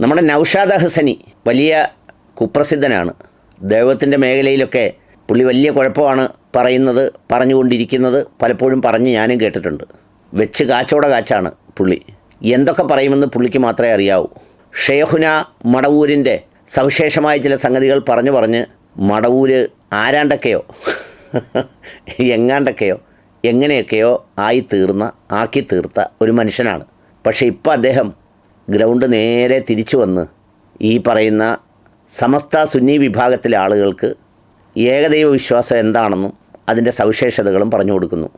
നമ്മുടെ നൗഷാദ ഹസനി വലിയ കുപ്രസിദ്ധനാണ്. ദൈവത്തിന്റെ മേഖലയിലൊക്കെ പുള്ളി വലിയ കുഴപ്പമാണ് പറയുന്നത് പറഞ്ഞുകൊണ്ടിരിക്കുന്നത് പലപ്പോഴും പറഞ്ഞ് ഞാനും കേട്ടിട്ടുണ്ട്. വെച്ച് കാച്ചോടെ കാച്ചാണ് പുള്ളി. എന്തൊക്കെ പറയുമെന്ന് പുള്ളിക്ക് മാത്രമേ അറിയാവൂ. ഷേഹുന മടവൂരിന്റെ സവിശേഷമായ ചില സംഗതികൾ പറഞ്ഞു പറഞ്ഞ് മടവൂര് ആരാണ്ടൊക്കെയോ എങ്ങാണ്ടൊക്കെയോ എങ്ങനെയൊക്കെയോ ആയി തീർന്ന ആക്കി തീർത്ത ഒരു മനുഷ്യനാണ്. പക്ഷേ ഇപ്പോൾ അദ്ദേഹം ഗ്രൗണ്ട് നേരെ തിരിച്ചു വന്ന് ഈ പറയുന്ന സമസ്ത സുന്നി വിഭാഗത്തിലെ ആളുകൾക്ക് ഏകദൈവ വിശ്വാസം എന്താണെന്നും അതിന്റെ സവിശേഷതകളും പറഞ്ഞു കൊടുക്കുന്നു.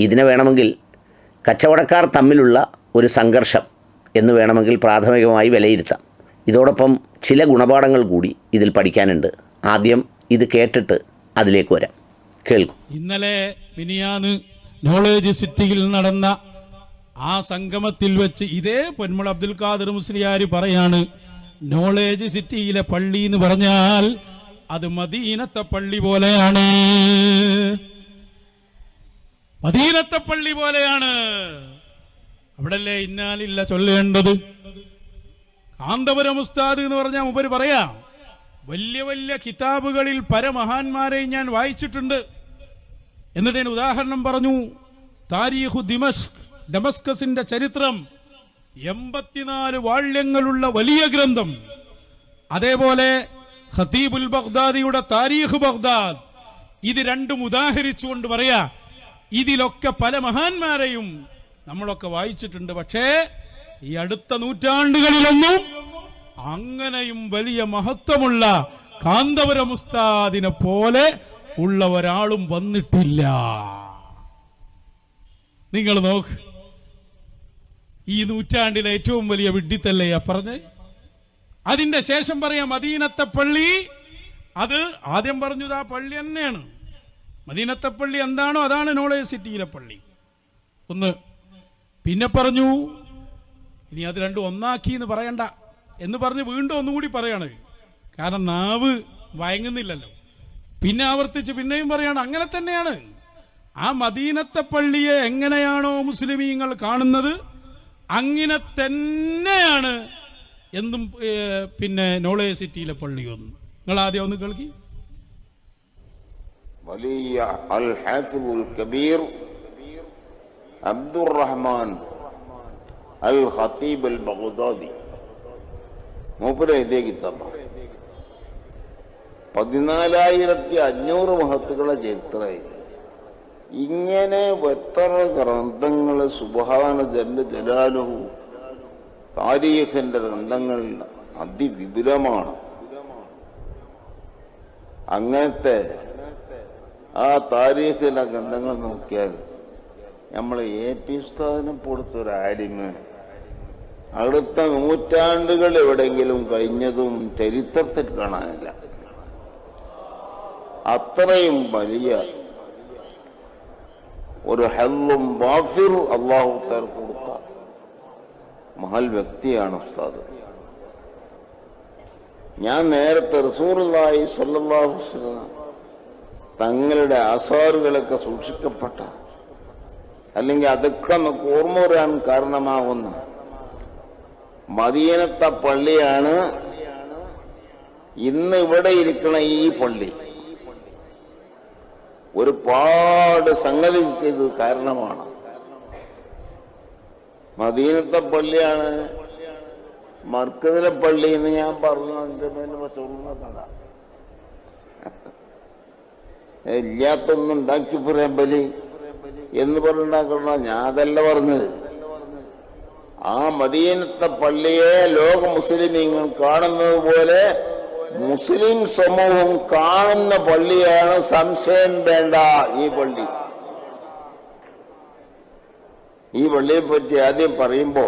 ഇതിനെ വേണമെങ്കിൽ കച്ചവടക്കാർ തമ്മിലുള്ള ഒരു സംഘർഷം എന്ന് വേണമെങ്കിൽ പ്രാഥമികമായി വിലയിരുത്താം. ഇതോടൊപ്പം ചില ഗുണപാഠങ്ങൾ കൂടി ഇതിൽ പഠിക്കാനുണ്ട്. ആദ്യം ഇത് കേട്ടിട്ട് അതിലേക്ക് വരാം. കേൾക്കും. ഇന്നലെ മിനിയാന്ന് നോളേജ് സിറ്റിയിൽ നടന്ന ആ സംഗമത്തിൽ വെച്ച് ഇതേ പൊന്മുള അബ്ദുൽ ഖാദർ മുസ്ലിയാർ പറയാണ് നോളേജ് സിറ്റിയിലെ പള്ളി എന്ന് പറഞ്ഞാൽ അത് മദീനത്തെ പള്ളി പോലെയാണ്. മദീനത്തെ പള്ളി പോലെയാണ്. അവിടല്ലേ ഇന്നാലില്ല ചൊല്ലേണ്ടത്? കാന്തപുരം ഉസ്താദ് എന്ന് പറഞ്ഞാൽ മുമ്പ് പറയാം വലിയ വലിയ കിതാബുകളിൽ പരമഹാന്മാരെ ഞാൻ വായിച്ചിട്ടുണ്ട്. എന്നിട്ട് ഞാൻ ഉദാഹരണം പറഞ്ഞു താരീഖു ദിമഷ് ഡമസ്കസിന്റെ ചരിത്രം എൺപത്തിനാല് വാള്യങ്ങളുള്ള വലിയ ഗ്രന്ഥം. അതേപോലെ ഖതീബുൽ ബഗ്ദാദിയുടെ താരീഖ് ബഗ്ദാദ്. ഇത് രണ്ടും ഉദാഹരിച്ചുകൊണ്ട് പറയാ ഇതിലൊക്കെ പല മഹാന്മാരെയും നമ്മളൊക്കെ വായിച്ചിട്ടുണ്ട്. പക്ഷേ ഈ അടുത്ത നൂറ്റാണ്ടുകളിലൊന്നും അങ്ങനെയും വലിയ മഹത്വമുള്ള കാന്തപുരം ഉസ്താദിനെ പോലെ ഉള്ള ഒരാളും വന്നിട്ടില്ല. നിങ്ങൾ നോക്ക്. ഈ നൂറ്റാണ്ടിലെ ഏറ്റവും വലിയ വിഡ്ഢിത്തല്ലയാ പറഞ്ഞ് അതിന്റെ ശേഷം പറയാം മദീനത്തെ പള്ളി. അത് ആദ്യം പറഞ്ഞത് ആ പള്ളി തന്നെയാണ്. മദീനത്തെ പള്ളി എന്താണോ അതാണ് നോളേജ് സിറ്റിയിലെ പള്ളി. ഒന്ന് പിന്നെ പറഞ്ഞു ഇനി അത് രണ്ടും ഒന്നാക്കി എന്ന് പറയണ്ട എന്ന് പറഞ്ഞ് വീണ്ടും ഒന്നുകൂടി പറയാണ്. കാരണം നാവ് വയങ്ങുന്നില്ലല്ലോ പിന്നെ ആവർത്തിച്ച് പിന്നെയും പറയാണ് അങ്ങനെ തന്നെയാണ്. ആ മദീനത്തെ പള്ളിയെ എങ്ങനെയാണോ മുസ്ലിമീങ്ങൾ കാണുന്നത്? അങ്ങനെ തന്നെയാണ് എന്തും പിന്നെ നോളേജ് സിറ്റിയിലെ പള്ളിയൊന്നും നിങ്ങൾ ആദ്യം ഒന്ന് കേൾക്കി. വലിയ അൽ കബീർ അബ്ദുറഹ്മാൻ അൽ ഖത്തീബ് ബഗ്ദാദി പതിനാലായിരത്തി അഞ്ഞൂറ് മഹത്തുക്കളെ ചരിത്രമായി ഇങ്ങനെ എത്ര ഗ്രന്ഥങ്ങൾ സുബാന ജല്ല ജലാലുഹു. താരീഖിന്റെ ഗ്രന്ഥങ്ങൾ അതിവിപുലമാണ്. അങ്ങനത്തെ ആ താരീഖിലെ ഗ്രന്ഥങ്ങൾ നോക്കിയാൽ നമ്മൾ എ പി ഉസ്താദിനെ പൊടുത്തൊരു ആലിമ്. അടുത്ത നൂറ്റാണ്ടുകൾ എവിടെങ്കിലും കഴിഞ്ഞതും ചരിത്രത്തിൽ കാണാനില്ല. അത്രയും വലിയ ഒരു ഹെല്ലും വാഫിർ അള്ളാഹു തേർ കൊടുത്ത മഹൽ വ്യക്തിയാണ് ഉസ്താദ്. ഞാൻ നേരത്തെ അലൈഹി വസല്ലം തങ്ങളുടെ അസാറുകളൊക്കെ സൂക്ഷിക്കപ്പെട്ട അല്ലെങ്കിൽ അതൊക്കെ നമുക്ക് ഓർമ്മ വരാൻ കാരണമാകുന്ന മദീനത്തെ പള്ളിയാണ് ഇന്ന് ഇവിടെ ഇരിക്കണ ഈ പള്ളി. ഒരുപാട് സംഗതിക്ക് ഇത് കാരണമാണ്. മദീനത്തെ പള്ളിയാണ്. മർക്കതിലെ പള്ളി എന്ന് ഞാൻ പറഞ്ഞു അതിന്റെ മേലെ ഇല്ലാത്തൊന്നും ഉണ്ടാക്കി പറയാൻ ബലി എന്ന് പറഞ്ഞുണ്ടാക്കണ ഞാൻ അതല്ല പറഞ്ഞത്. ആ മദീനത്തെ പള്ളിയെ ലോക മുസ്ലിം കാണുന്നത് പോലെ മുസ്ലിം സമൂഹം കാണുന്ന പള്ളിയാണ് സംശയം വേണ്ട ഈ പള്ളി. ഈ പള്ളിയെ പറ്റി ആദ്യം പറയുമ്പോ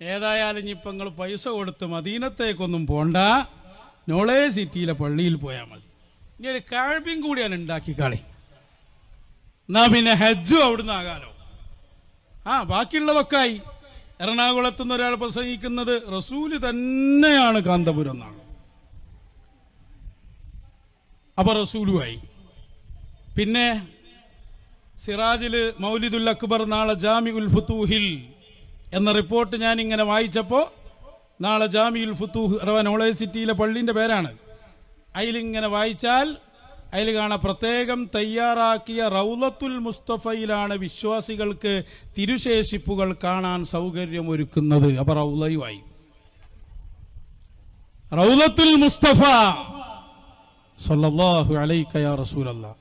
ഏതായാലും ഇപ്പൊ നിങ്ങൾ പൈസ കൊടുത്ത് മദീനത്തേക്കൊന്നും പോണ്ട. നോളേ സിറ്റിയിലെ പള്ളിയിൽ പോയാൽ മതി. ഇനി ഒരു കാഴ്ബിയും കൂടിയാണ് ഉണ്ടാക്കി കളി. എന്നാ പിന്നെ ഹജ്ജും അവിടുന്ന് ആകാലോ. ആ ബാക്കിയുള്ളതൊക്കെ ആയി. എറണാകുളത്ത് നിന്ന് ഒരാൾ പ്രസംഗിക്കുന്നത് റസൂൽ തന്നെയാണ് കാന്തപുരം എന്നാണ്. അപ്പൊ റസൂലുമായി. പിന്നെ സിറാജിൽ മൗലിദുൽ അക്ബർ നാളെ ജാമി ഉൽ ഫുത്തൂഹിൽ എന്ന റിപ്പോർട്ട് ഞാൻ ഇങ്ങനെ വായിച്ചപ്പോൾ നാളെ ജാമിയുൽ ഫുത്തൂഹ് അഥവാ നോളേജ് സിറ്റിയിലെ പള്ളിന്റെ പേരാണ്. അതിലിങ്ങനെ വായിച്ചാൽ അതിൽ കാണാം പ്രത്യേകം തയ്യാറാക്കിയ റൗലത്തുൽ മുസ്തഫയിലാണ് വിശ്വാസികൾക്ക് തിരുശേഷിപ്പുകൾ കാണാൻ സൗകര്യമൊരുക്കുന്നത്. അപ്പൊ റൗലയുമായി. റൗലത്തുൽ മുസ്തഫ. സല്ലല്ലാഹു അലൈക്കയാ റസൂലല്ലാ.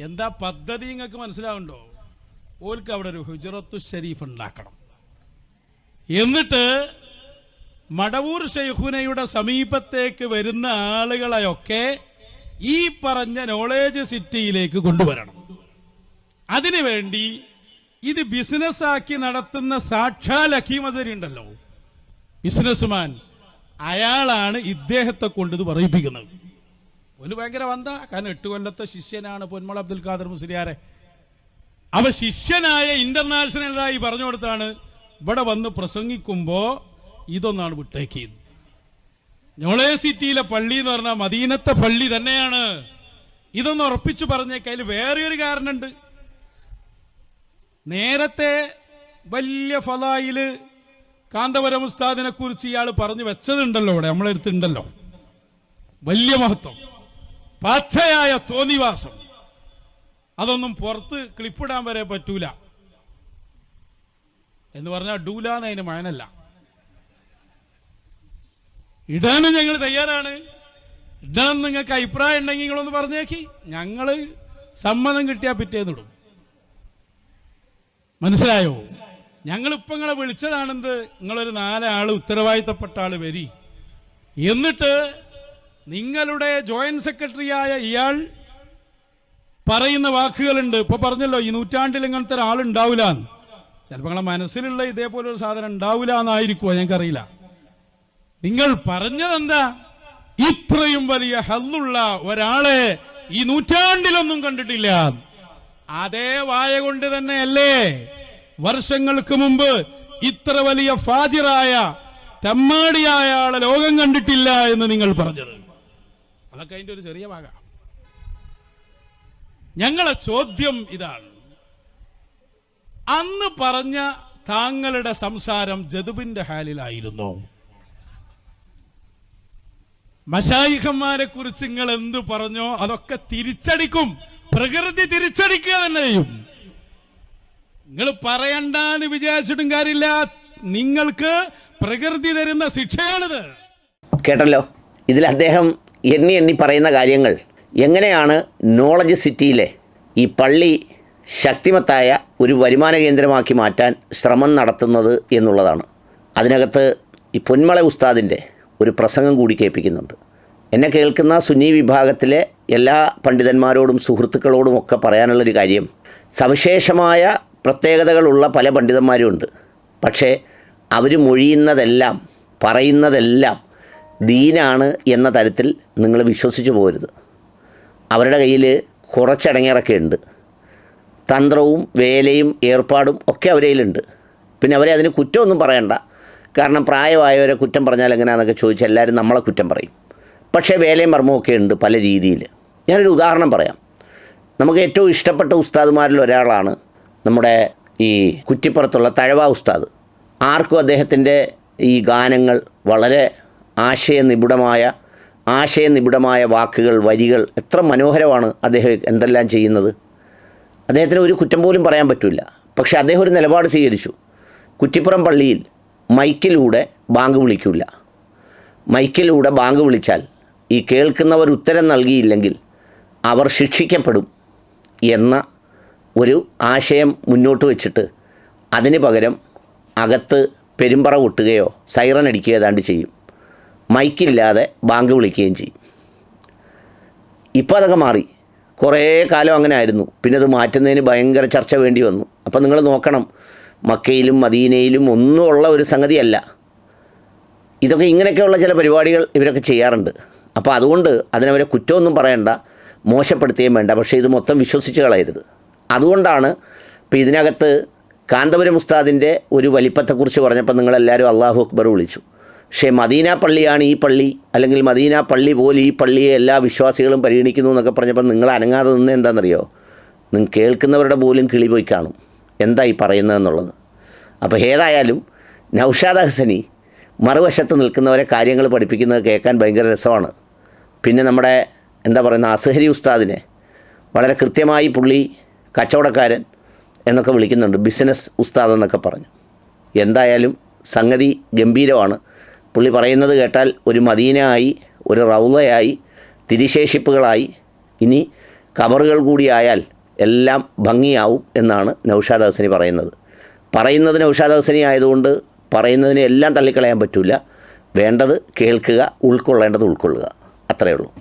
എന്താ പദ്ധതി നിങ്ങൾക്ക് മനസ്സിലാവുണ്ടോ? ഓൽക്ക് അവിടെ ഒരു ഹുജറത്തു ഷരീഫ് ഉണ്ടാക്കണം. എന്നിട്ട് മടവൂർ ഷെയ്ഖുനയുടെ സമീപത്തേക്ക് വരുന്ന ആളുകളെയൊക്കെ ഈ പറഞ്ഞ നോളേജ് സിറ്റിയിലേക്ക് കൊണ്ടുവരണം. അതിനുവേണ്ടി ഇത് ബിസിനസ്സാക്കി നടത്തുന്ന സാക്ഷാൽ അഖീമസരി ഉണ്ടല്ലോ. ബിസിനസ്മാൻ അയാളാണ് ഇദ്ദേഹത്തെ കൊണ്ട് ഇത് പറയിപ്പിക്കുന്നത്. ഒരു ഭയങ്കര വന്ത കാരണം എട്ട് കൊല്ലത്തെ ശിഷ്യനാണ് പൊന്മള അബ്ദുൽ ഖാദർ മുസ്ലിയാരെ. അവ ശിഷ്യനായ ഇന്റർനാഷണലായി പറഞ്ഞു കൊടുത്താണ്. ഇവിടെ വന്ന് പ്രസംഗിക്കുമ്പോ ഇതൊന്നാണ് വിട്ടേക്കിയത്. യൂണിവേഴ്സിറ്റിയിലെ പള്ളി എന്ന് പറഞ്ഞാൽ മദീനത്തെ പള്ളി തന്നെയാണ്. ഇതൊന്ന് ഉറപ്പിച്ചു പറഞ്ഞേക്കതിൽ വേറെ ഒരു കാരണമുണ്ട്. നേരത്തെ വലിയ ഫലായിൽ കാന്തപുരം ഉസ്താദിനെ കുറിച്ച് ഇയാൾ പറഞ്ഞു വെച്ചതുണ്ടല്ലോ ഇവിടെ നമ്മളെടുത്തുണ്ടല്ലോ വലിയ മഹത്വം. പാച്ചയായ തോന്നിവാസം. അതൊന്നും പുറത്ത് ക്ലിപ്പിടാൻ വരെ പറ്റൂല. എന്ന് പറഞ്ഞാൽ ഡൂലാന്ന് അതിന് മഴനല്ല ഇടാനും ഞങ്ങൾ തയ്യാറാണ്. ഇടാൻ നിങ്ങൾക്ക് അഭിപ്രായം ഉണ്ടെങ്കിൽ നിങ്ങളൊന്ന് പറഞ്ഞേക്കി. ഞങ്ങൾ സമ്മതം കിട്ടിയാൽ പിറ്റേന്നിടും മനസ്സിലായോ? ഞങ്ങൾ ഇപ്പൊ നിങ്ങളെ വിളിച്ചതാണെന്ത്? നിങ്ങളൊരു നാലാൾ ഉത്തരവാദിത്തപ്പെട്ട ആൾ വരി. എന്നിട്ട് നിങ്ങളുടെ ജോയിന്റ് സെക്രട്ടറിയായ ഇയാൾ പറയുന്ന വാക്കുകളുണ്ട്. ഇപ്പൊ പറഞ്ഞല്ലോ ഈ നൂറ്റാണ്ടിൽ ഇങ്ങനത്തെ ഒരാളുണ്ടാവില്ല ചിലപ്പോൾ നിങ്ങളെ മനസ്സിലുള്ള ഇതേപോലെ ഒരു സാധനം ഉണ്ടാവില്ല എന്നായിരിക്കുമോ ഞങ്ങൾക്കറിയില്ല. നിങ്ങൾ പറഞ്ഞതെന്താ? ഇത്രയും വലിയ ഹല്ലുള്ള ഒരാളെ ഈ നൂറ്റാണ്ടിലൊന്നും കണ്ടിട്ടില്ല. അതേ വായ കൊണ്ട് തന്നെയല്ലേ? വർഷങ്ങൾക്ക് മുമ്പ് ഇത്ര വലിയ ഫാജിറായ തെമ്മാടിയായ ആളെ ലോകം കണ്ടിട്ടില്ല എന്ന് നിങ്ങൾ പറഞ്ഞത്. അതൊക്കെ അതിന്റെ ഒരു ചെറിയ ഭാഗം. ഞങ്ങളെ ചോദ്യം ഇതാണ്. അന്ന് പറഞ്ഞ താങ്കളുടെ സംസാരം ജതുബിന്റെ ഹാലിലായിരുന്നു. മശായിഖന്മാരെ കുറിച്ച് നിങ്ങൾ എന്ത് പറഞ്ഞോ അതൊക്കെ തിരിച്ചടിക്കും. പ്രകൃതി തിരിച്ചടിക്കുക തന്നെ ചെയ്യും. നിങ്ങൾ പറയണ്ടെന്ന് വിചാരിച്ചിട്ടും കാര്യമില്ല. നിങ്ങൾക്ക് പ്രകൃതി തരുന്ന ശിക്ഷയാണിത്. കേട്ടല്ലോ? ഇതിൽ അദ്ദേഹം എണ്ണി എണ്ണി പറയുന്ന കാര്യങ്ങൾ. എങ്ങനെയാണ് നോളജ് സിറ്റിയിലെ ഈ പള്ളി ശക്തിമത്തായ ഒരു വരുമാന കേന്ദ്രമാക്കി മാറ്റാൻ ശ്രമം നടത്തുന്നത് എന്നുള്ളതാണ്. അതിനകത്ത് ഈ പൊന്മള ഉസ്താദിന്റെ ഒരു പ്രസംഗം കൂടി കേൾപ്പിക്കുന്നുണ്ട്. എന്നെ കേൾക്കുന്ന സുന്നി വിഭാഗത്തിലെ എല്ലാ പണ്ഡിതന്മാരോടും സുഹൃത്തുക്കളോടും ഒക്കെ പറയാനുള്ളൊരു കാര്യം സവിശേഷമായ പ്രത്യേകതകളുള്ള പല പണ്ഡിതന്മാരും ഉണ്ട്. പക്ഷേ അവർ മൊഴിയുന്നതെല്ലാം പറയുന്നതെല്ലാം ദീനാണ് എന്ന തരത്തിൽ നിങ്ങൾ വിശ്വസിച്ചു പോരുത് അവരുടെ കയ്യിൽ കുറച്ചടങ്ങിറക്കെ ഉണ്ട് തന്ത്രവും വേലയും ഏർപ്പാടും ഒക്കെ അവരയിലുണ്ട് പിന്നെ അവരെ അതിന് കുറ്റമൊന്നും പറയണ്ട. കാരണം പ്രായമായവരെ കുറ്റം പറഞ്ഞാൽ എങ്ങനെയാണെന്നൊക്കെ ചോദിച്ചാൽ എല്ലാവരും നമ്മളെ കുറ്റം പറയും. പക്ഷേ വേലയും മർമ്മമൊക്കെ ഉണ്ട് പല രീതിയിൽ. ഞാനൊരു ഉദാഹരണം പറയാം. നമുക്ക് ഏറ്റവും ഇഷ്ടപ്പെട്ട ഉസ്താദുമാരിൽ ഒരാളാണ് നമ്മുടെ ഈ കുറ്റിപ്പുറത്തുള്ള തഴവ ഉസ്താദ്. ആർക്കും അദ്ദേഹത്തിന്റെ ഈ ഗാനങ്ങൾ വളരെ ആശയനിബിഡമായ ആശയനിബിഡമായ വാക്കുകൾ വരികൾ എത്ര മനോഹരമാണ് അദ്ദേഹം എന്തെല്ലാം ചെയ്യുന്നത്. അദ്ദേഹത്തിന് ഒരു കുറ്റം പോലും പറയാൻ പറ്റില്ല പക്ഷേ അദ്ദേഹം ഒരു നിലപാട് സ്വീകരിച്ചു. കുറ്റിപ്പുറം പള്ളിയിൽ മൈക്കിലൂടെ ബാങ്ക് വിളിക്കില്ല മൈക്കിലൂടെ ബാങ്ക് വിളിച്ചാൽ ഈ കേൾക്കുന്നവർ ഉത്തരം നൽകിയില്ലെങ്കിൽ അവർ ശിക്ഷിക്കപ്പെടും എന്ന ഒരു ആശയം മുന്നോട്ട് വെച്ചിട്ട് അതിന് പകരം അകത്ത് പെരുമ്പറ കൊട്ടുകയോ സൈറൻ അടിക്കുകയോ ഏതാണ്ട് ചെയ്യും. മൈക്കില്ലാതെ ബാങ്ക് വിളിക്കുകയും ചെയ്യും. ഇപ്പോൾ അതൊക്കെ മാറി. കുറേ കാലം അങ്ങനെ ആയിരുന്നു. പിന്നെ അത് മാറ്റുന്നതിന് ഭയങ്കര ചർച്ച വേണ്ടി വന്നു. അപ്പം നിങ്ങൾ നോക്കണം. മക്കയിലും മദീനയിലും ഒന്നും ഉള്ള ഒരു സംഗതിയല്ല. ഇതൊക്കെ ഇങ്ങനെയൊക്കെയുള്ള ചില പരിപാടികൾ ഇവരൊക്കെ ചെയ്യാറുണ്ട്. അപ്പോൾ അതുകൊണ്ട് അതിനവരെ കുറ്റമൊന്നും പറയണ്ട മോശപ്പെടുത്തുകയും വേണ്ട. പക്ഷേ ഇത് മൊത്തം വിശ്വസിച്ച് കളയരുത്. അതുകൊണ്ടാണ് ഇപ്പോൾ ഇതിനകത്ത് കാന്തപുരം ഉസ്താദിന്റെ ഒരു വലിപ്പത്തെക്കുറിച്ച് പറഞ്ഞപ്പോൾ നിങ്ങളെല്ലാവരും അള്ളാഹു അക്ബർ വിളിച്ചു. പക്ഷേ മദീന പള്ളിയാണ് ഈ പള്ളി. അല്ലെങ്കിൽ മദീന പള്ളി പോലെ ഈ പള്ളിയെ എല്ലാ വിശ്വാസികളും പരിഗണിക്കുന്നു എന്നൊക്കെ പറഞ്ഞപ്പോൾ നിങ്ങൾ അനങ്ങാതെ നിന്ന് എന്താണെന്നറിയോ? നിങ്ങൾ കേൾക്കുന്നവരുടെ പോലും കിളി പോയി കാണും. എന്താ ഈ പറയുന്നതെന്നുള്ളത് അപ്പോൾ ഏതായാലും നൗഷാദ് ഹസനി മറുവശത്ത് നിൽക്കുന്നവരെ കാര്യങ്ങൾ പഠിപ്പിക്കുന്നത് കേൾക്കാൻ ഭയങ്കര രസമാണ്. പിന്നെ നമ്മുടെ എന്താ പറയുന്ന അസഹരി ഉസ്താദിനെ വളരെ കൃത്യമായി പുള്ളി കച്ചവടക്കാരൻ എന്നൊക്കെ വിളിക്കുന്നുണ്ട് ബിസിനസ് ഉസ്താദ് എന്നൊക്കെ പറഞ്ഞു. എന്തായാലും സംഗതി ഗംഭീരമാണ്. പുള്ളി പറയുന്നത് കേട്ടാൽ ഒരു മദീനയായി ഒരു റൗലയായി തിരിശേഷിപ്പുകളായി ഇനി കബറുകൾ കൂടിയായാൽ എല്ലാം ഭംഗിയാവും എന്നാണ് നൗഷാദ് ഹസനി പറയുന്നത്. പറയുന്നത് നൗഷാദ് ഹസനി ആയതുകൊണ്ട് പറയുന്നതിനെ എല്ലാം തള്ളിക്കളയാൻ പറ്റില്ല വേണ്ടത് കേൾക്കുക ഉൾക്കൊള്ളേണ്ടത് ഉൾക്കൊള്ളുക. അത്രയേ ഉള്ളൂ.